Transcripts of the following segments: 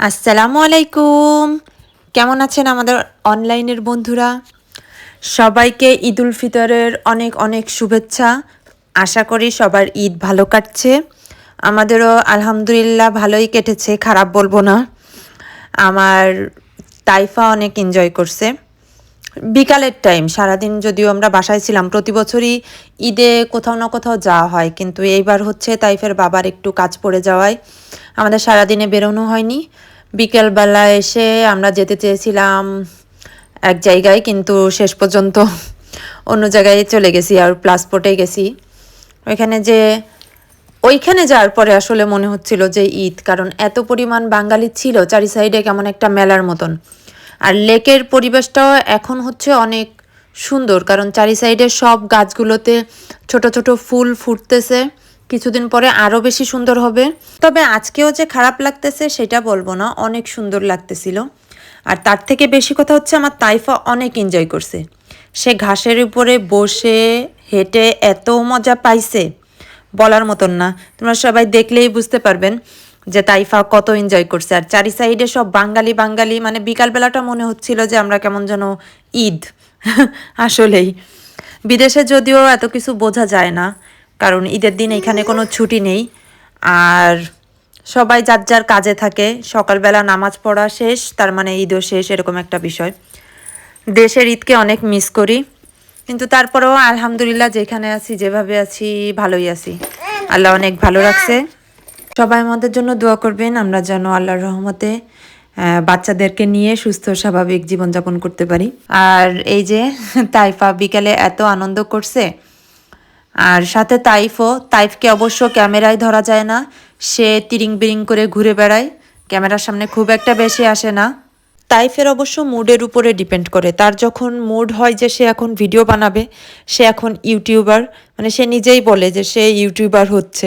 আসসালামু আলাইকুম। কেমন আছেন আমাদের অনলাইনের বন্ধুরা? সবাইকে ঈদুল ফিতরের অনেক অনেক শুভেচ্ছা। আশা করি সবার ঈদ ভালো কাটছে। আমাদেরও আলহামদুলিল্লাহ ভালোই কেটেছে, খারাপ বলব না। আমার তাইফা অনেক এনজয় করছে। বিকালের টাইম সারাদিন যদিও আমরা বাসায় ছিলাম, প্রতি বছরই ঈদে কোথাও না কোথাও যাওয়া হয়। কিন্তু এইবার হচ্ছে তাইফের বাবার একটু কাজ পড়ে যাওয়ায় আমাদের সারাদিনে বেরোনো হয়নি। বিকেলবেলা এসে আমরা যেতে চেয়েছিলাম এক জায়গায়, কিন্তু শেষ পর্যন্ত অন্য জায়গায় চলে গেছি আর প্লাসপোর্টে গেছি। ওইখানে যে, ওইখানে যাওয়ার পরে আসলে মনে হচ্ছিল যে ঈদ, কারণ এত পরিমাণ বাঙালি ছিল, চারি সাইডে কেমন একটা মেলার মতন। আর লেকের পরিবেশটাও এখন হচ্ছে অনেক সুন্দর, কারণ চারি সাইডে সব গাছগুলোতে ছোট ছোট ফুল ফুটতেছে। কিছুদিন পরে আরও বেশি সুন্দর হবে। তবে আজকেও যে খারাপ লাগতেছে সেটা বলব না, অনেক সুন্দর লাগতেছিল। আর তার থেকে বেশি কথা হচ্ছে আমার তাইফা অনেক এনজয় করছে। সে ঘাসের উপরে বসে হেঁটে এত মজা পাইছে। বলার মতন না। তোমরা সবাই দেখলেই বুঝতে পারবেন। যে তাইফা কত এনজয় করছে। আর চারি সাইডে সব বাঙালি বাঙালি মানে বিকালবেলাটা মনে হচ্ছিল যে আমরা কেমন যেন ঈদ। আসলেই। বিদেশে যদিও এত কিছু বোঝা যায় না, কারণ ঈদের দিন এখানে কোনো ছুটি নেই। আর সবাই যার যার কাজে থাকে, সকালবেলা নামাজ পড়া শেষ, তার মানে ঈদও শেষ, এরকম একটা বিষয়। দেশের ঈদকে অনেক মিস করি। কিন্তু তারপরেও আলহামদুলিল্লাহ যেখানে আছি, যেভাবে আছি, ভালোই আছি। আল্লাহ অনেক ভালো রাখছে। সবাই আমাদের জন্য দোয়া করবেন। আমরা যেন আল্লাহর রহমতে বাচ্চাদেরকে নিয়ে সুস্থ, স্বাভাবিক জীবনযাপন করতে পারি। আর এই যে তাইফা বিকালে এত আনন্দ করছে, আর সাথে তাইফও, তাইফকে অবশ্য ক্যামেরায় ধরা যায় না। সে তিরিং বিরিং করে ঘুরে বেড়ায়। ক্যামেরার সামনে খুব একটা বেশি আসে না। তাইফের অবশ্য মুডের উপরে ডিপেন্ড করে। তার যখন মুড হয় যে সে এখন ভিডিও বানাবে, সে এখন ইউটিউবার মানে সে নিজেই বলে যে সে ইউটিউবার হচ্ছে।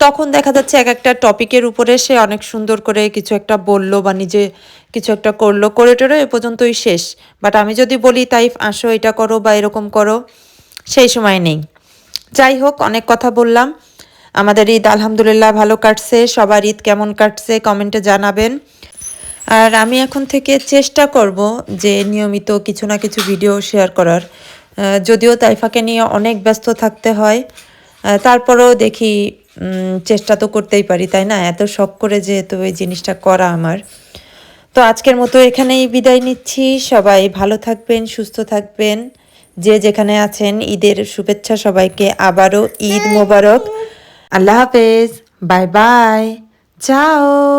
তখন দেখা যাচ্ছে এক একটা টপিকের উপরে সে অনেক সুন্দর করে কিছু একটা বলল বা নিজে কিছু একটা করল, করে টোরে এ পর্যন্তই শেষ। বাট আমি যদি বলি, তাইফ, আসো, এটা করো বা এরকম করো, সেই সময় নেই। যাই হোক, অনেক কথা বললাম। আমাদের ঈদ আলহামদুলিল্লাহ ভালো কাটছে, সবার ঈদ কেমন কাটছে কমেন্টে জানাবেন। আর আমি এখন থেকে চেষ্টা করব যে নিয়মিত কিছু না কিছু ভিডিও শেয়ার করার। যদিও তাইফাকে নিয়ে অনেক ব্যস্ত থাকতে হয় তারপরেও দেখি চেষ্টা তো করতেই পারি তাই না? এত শখ করে যেহেতু এই জিনিসটা করা আমার। তো আজকের মতো এখানেই বিদায় নিচ্ছি। সবাই ভালো থাকবেন সুস্থ থাকবেন। যে যেখানে আছেন ঈদের শুভেচ্ছা সবাইকে আবারও ঈদ মোবারক। আল্লাহ হাফেজ। Bye bye. যাও